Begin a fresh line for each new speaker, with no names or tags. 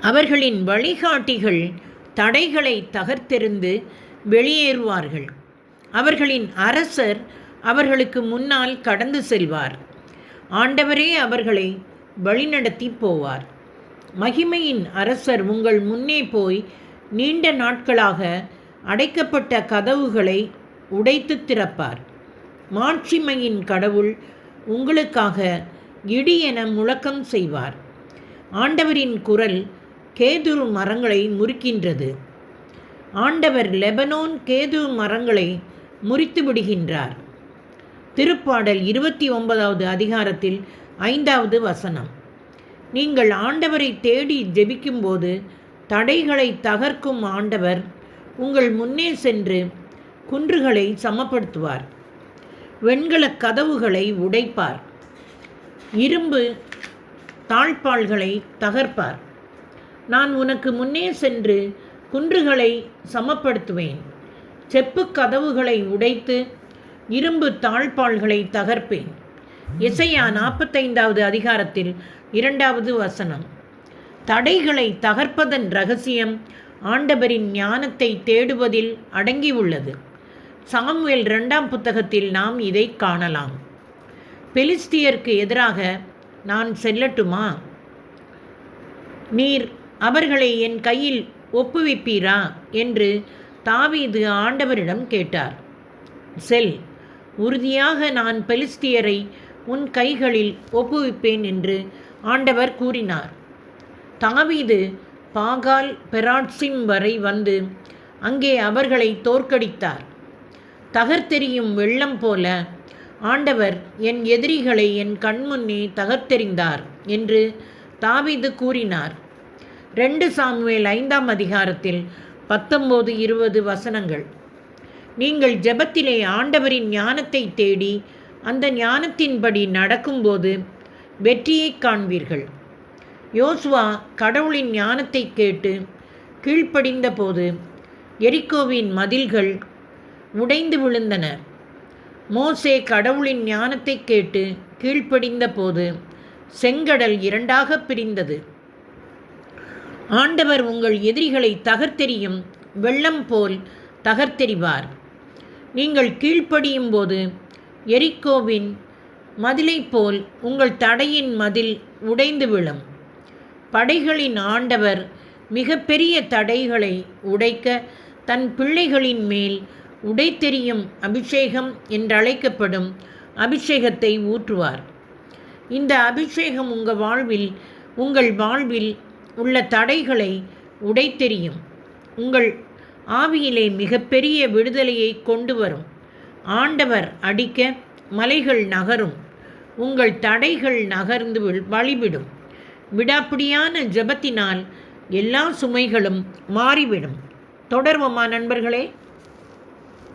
அவர்களின் வழிகாட்டிகள் தடைகளை தகர்த்தெறிந்து வெளியேறுவார்கள். அவர்களின் அரசர் அவர்களுக்கு முன்னால் கடந்து செல்வார். ஆண்டவரே அவர்களை வழிநடத்தி போவார். மகிமையின் அரசர் உங்கள் முன்னே போய் நீண்ட நாட்களாக அடைக்கப்பட்ட கதவுகளை உடைத்து திறப்பார். மாட்சிமையின் கடவுள் உங்களுக்காக இடி என முழக்கம் செய்வார். ஆண்டவரின் குரல் கேதுரு மரங்களை முறிக்கின்றது. ஆண்டவர் லெபனோன் கேது மரங்களை முறித்து விடுகின்றார். திருப்பாடல் இருபத்தி ஒன்பதாவது அதிகாரத்தில் ஐந்தாவது வசனம். நீங்கள் ஆண்டவரை தேடி ஜெபிக்கும்போது தடைகளை தகர்க்கும் ஆண்டவர் உங்கள் முன்னே சென்று குன்றுகளை சமப்படுத்துவார். வெண்கலக் கதவுகளை உடைப்பார். இரும்பு தாழ்பாள்களை தகர்ப்பார். நான் உனக்கு முன்னே சென்று குன்றுகளை சமப்படுத்துவேன். செப்பு கதவுகளை உடைத்து இரும்பு தாழ்பாள்களை தகர்ப்பேன். இசையா நாற்பத்தைந்தாவது அதிகாரத்தில் இரண்டாவது வசனம். தடைகளை தகர்ப்பதன் ரகசியம் ஆண்டவரின் ஞானத்தை தேடுவதில் அடங்கியுள்ளது. சாமுவேல் இரண்டாம் புத்தகத்தில் நாம் இதை காணலாம். பெலிஸ்தியருக்கு எதிராக நான் செல்லட்டுமா? நீர் அவர்களை என் கையில் ஒப்புவிப்பீரா? என்று தாவீது ஆண்டவரிடம் கேட்டார். செல் உறுதியாக நான் பெலிஸ்தியரை உன் கைகளில் ஒப்புவிப்பேன் என்று ஆண்டவர் கூறினார். தாவீது பாகால் பெராட்சிம் வரை வந்து அங்கே அவர்களை தோற்கடித்தார். தகர்த்தெறியும் வெள்ளம் போல ஆண்டவர் என் எதிரிகளை என் கண்முன்னே தகர்த்தெறிந்தார் என்று தாவீது கூறினார். ரெண்டு சாமுவேல் ஐந்தாம் அதிகாரத்தில் பத்தொம்போது இருபது வசனங்கள். நீங்கள் ஜெபத்திலே ஆண்டவரின் ஞானத்தை தேடி அந்த ஞானத்தின்படி நடக்கும்போது வெற்றியை காண்பீர்கள். யோசுவா கடவுளின் ஞானத்தை கேட்டு கீழ்ப்படிந்த போது எரிக்கோவின் மதில்கள் உடைந்து விழுந்தன. மோசே கடவுளின் ஞானத்தை கேட்டு கீழ்ப்படிந்த போது செங்கடல் இரண்டாக பிரிந்தது. ஆண்டவர் உங்கள் எதிரிகளை தகர்த்தெறியும் வெள்ளம் போல் தகர்த்தெறிவார். நீங்கள் கீழ்ப்படியும் போது எரிக்கோவின் மதிலைப் போல் உங்கள் தடையின் மதில் உடைந்து விழும். படைகளின் ஆண்டவர் மிகப்பெரிய தடைகளை உடைக்க தன் பிள்ளைகளின் மேல் உடைத்தெறியும் அபிஷேகம் என்றழைக்கப்படும் அபிஷேகத்தை ஊற்றுவார். இந்த அபிஷேகம் உங்கள் வாழ்வில் உங்கள் வாழ்வில் உள்ள தடைகளை உடைத்தெறியும். உங்கள் ஆவியிலே மிகப்பெரிய விடுதலையை கொண்டு வரும் ஆண்டவர் அடிக்க மலைகள் நகரும். உங்கள் தடைகள் நகர்ந்து வழிவிடும். விடாப்பிடியான ஜபத்தினால் எல்லா சுமைகளும் மாறிவிடும். தொடர்வோமா நண்பர்களே?